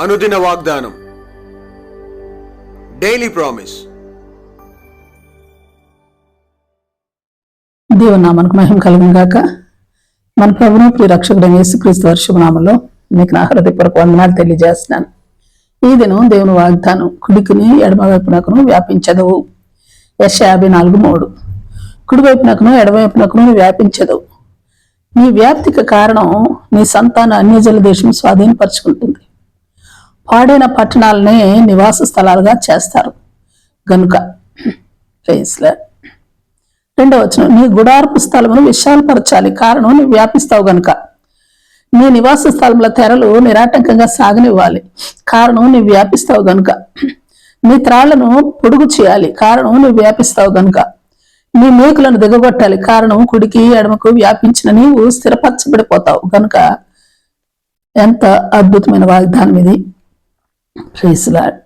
అనుదిన వాగ్దానం. Daily promise దేవుని నామానికి మహిమ కలుగును గాక. మన ప్రభును ప్రియ రక్షకుడైన యేసుక్రీస్తు వర్షభనామంలో మీకు నా హృదయపూర్వక వందనాలు తెలియజేస్తున్నాను. ఈ దినం దేవుని వాగ్దానం కుడికిని ఎడమవైపునకును వ్యాపించదు యశ యాభై నాలుగు మూడు. కుడివైపునకును ఎడమవైపునకును వ్యాపించదు నీ వ్యాప్తికి కారణం నీ సంతాన అన్యజల దేశం స్వాధీనపరుచుకుంటుంది. పాడైన పట్టణాలనే నివాస స్థలాలుగా చేస్తారు. గనుక ప్రైజ్ రెండో వచనం నీ గుడారపు స్థలమును విశాలపరచాలి. కారణం నువ్వు వ్యాపిస్తావు గనుక. నీ నివాస స్థలముల తెరలు నిరాటంకంగా సాగనివ్వాలి. కారణం నువ్వు వ్యాపిస్తావు గనుక. నీ త్రాళ్ళను పొడుగు చేయాలి. కారణం నువ్వు వ్యాపిస్తావు గనుక. నీ మేకులను దిగగొట్టాలి. కారణం కుడికి ఎడమకు వ్యాపించిన నీవు స్థిరపరచబడిపోతావు. గనుక ఎంత అద్భుతమైన వాగ్దానం ఇది. Praise the lord.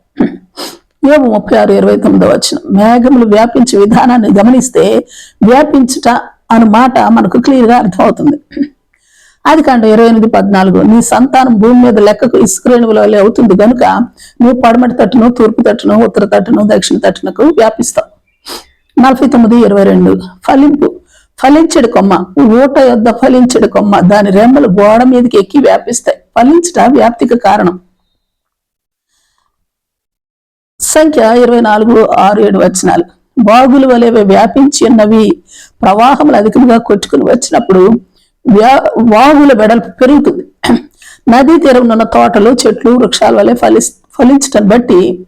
లార్డ్. ముప్పై ఆరు ఇరవై తొమ్మిదో వచ్చిన మేఘములు వ్యాపించే విధానాన్ని గమనిస్తే వ్యాపించుట అను మాట మనకు క్లియర్గా అర్థమవుతుంది. అది కాండ ఇరవై ఎనిమిది పద్నాలుగు. నీ సంతానం భూమి మీద లెక్కకు ఇసుకరేణువుల వల్లే అవుతుంది కనుక నువ్వు పడమటి తట్టును తూర్పు తట్టును ఉత్తర తట్టును దక్షిణ తట్టునకు వ్యాపిస్తావు. నలభై తొమ్మిది ఇరవై రెండు. ఫలింపు. ఫలించడు కొమ్మ. ఊట యొద్ద ఫలించడు కొమ్మ. దాని రెమ్మలు గోడ మీదకి ఎక్కి వ్యాపిస్తాయి. ఫలించట వ్యాప్తికి కారణం. సంఖ్య ఇరవై నాలుగు ఆరు ఏడు వచనాలు. బాగులు వలె వ్యాపించి ఉన్నవి ప్రవాహములు అధికంగా కొట్టుకుని వచ్చినప్పుడు వ్యా వాగుల వెడల్పు పెరుగుతుంది. నదీ తీరం ఉన్న తోటలు చెట్లు వృక్షాల వలె ఫలి ఫలించటం బట్టి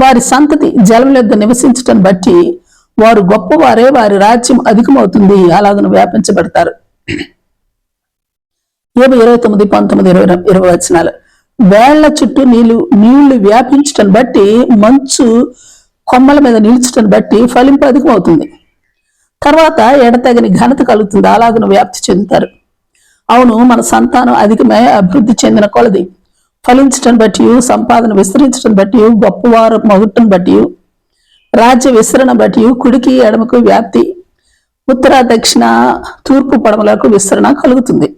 వారి సంతతి జలం యొద్ద నివసించటం బట్టి వారు గొప్పవారే వారి రాజ్యం అధికమవుతుంది. అలాగను వ్యాపించబడతారు. ఏబై ఇరవై తొమ్మిది పంతొమ్మిది ఇరవై ఇరవై వచనాలు. వేళ్ళ చుట్టూ నీళ్ళు నీళ్ళు వ్యాపించటం బట్టి మంచు కొమ్మల మీద నిల్చటం బట్టి ఫలింపు అధికమవుతుంది. తర్వాత ఎడతగని ఘనత కలుగుతుంది. అలాగను వ్యాప్తి చెందుతారు. అవును మన సంతానం అధికమే అభివృద్ధి చెందిన కొలది. ఫలించటం బట్టి సంపాదన విస్తరించడం బట్టి గొప్పవారు మగుటం బట్టి రాజ్య విస్తరణ బట్టి కుడికి ఎడమకు వ్యాప్తి ఉత్తర దక్షిణ తూర్పు పడమలకు విస్తరణ కలుగుతుంది.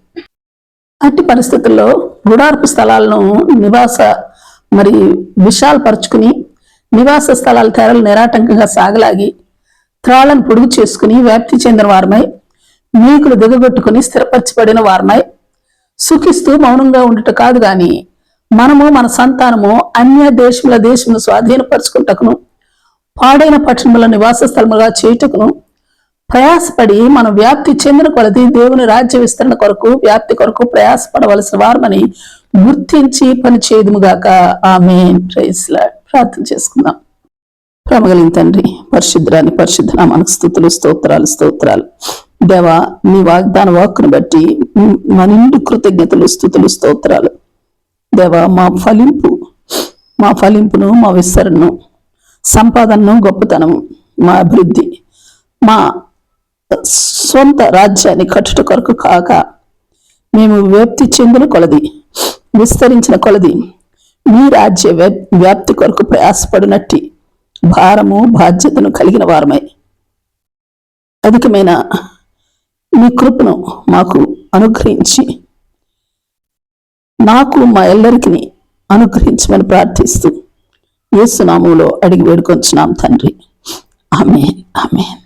అట్టి పరిస్థితుల్లో గుడార్పు స్థలాలను నివాస మరి విశాలపరుచుకుని నివాస స్థలాల తెరలు నిరాటంకంగా సాగలాగి త్రాళ్ళను పొడుగు చేసుకుని వ్యాప్తి చెందిన వారమై మీకులు దిగగొట్టుకుని స్థిరపరచబడిన వారమై సుఖిస్తూ మౌనంగా ఉండుట కాదు గాని మనము మన సంతానము అన్య దేశముల దేశమును స్వాధీనపరచుకుంటకును పాడైన పట్టణముల నివాస స్థలముగా చేయుటకును ప్రయాసపడి మనం వ్యాప్తి చెందిన కొలది దేవుని రాజ్య విస్తరణ కొరకు వ్యాప్తి కొరకు ప్రయాసపడవలసిన వారమని గుర్తించి పని చేయదుముగాక ఆమె ప్రార్థన చేసుకుందాం. ప్రమగలిగిన తండ్రి పరిశుద్ధాన్ని పరిశుద్ధ నామానికి స్థుతులు స్తోత్రాలు స్తోత్రాలు. దేవా నీ వాగ్దాన వాక్కును బట్టి మా కృతజ్ఞతలు స్థుతులు స్తోత్రాలు. దేవా మా ఫలింపు మా ఫలింపును మా విస్తరణను సంపాదనను గొప్పతనము మా అభివృద్ధి మా సొంత రాజ్యాన్ని కట్టుట కొరకు కాక మేము వ్యాప్తి చెందిన కొలది విస్తరించిన కొలది. మీ రాజ్య వ్యాప్- వ్యాప్తి కొరకు ప్రయాసపడినట్టి భారము బాధ్యతను కలిగిన వారమై. అధికమైన మీ కృపను మాకు అనుగ్రహించి నాకు మా ఎల్లరికి అనుగ్రహించమని ప్రార్థిస్తూ యేసునామంలో అడిగి వేడుకొంచున్నాం తండ్రి. ఆమె ఆమె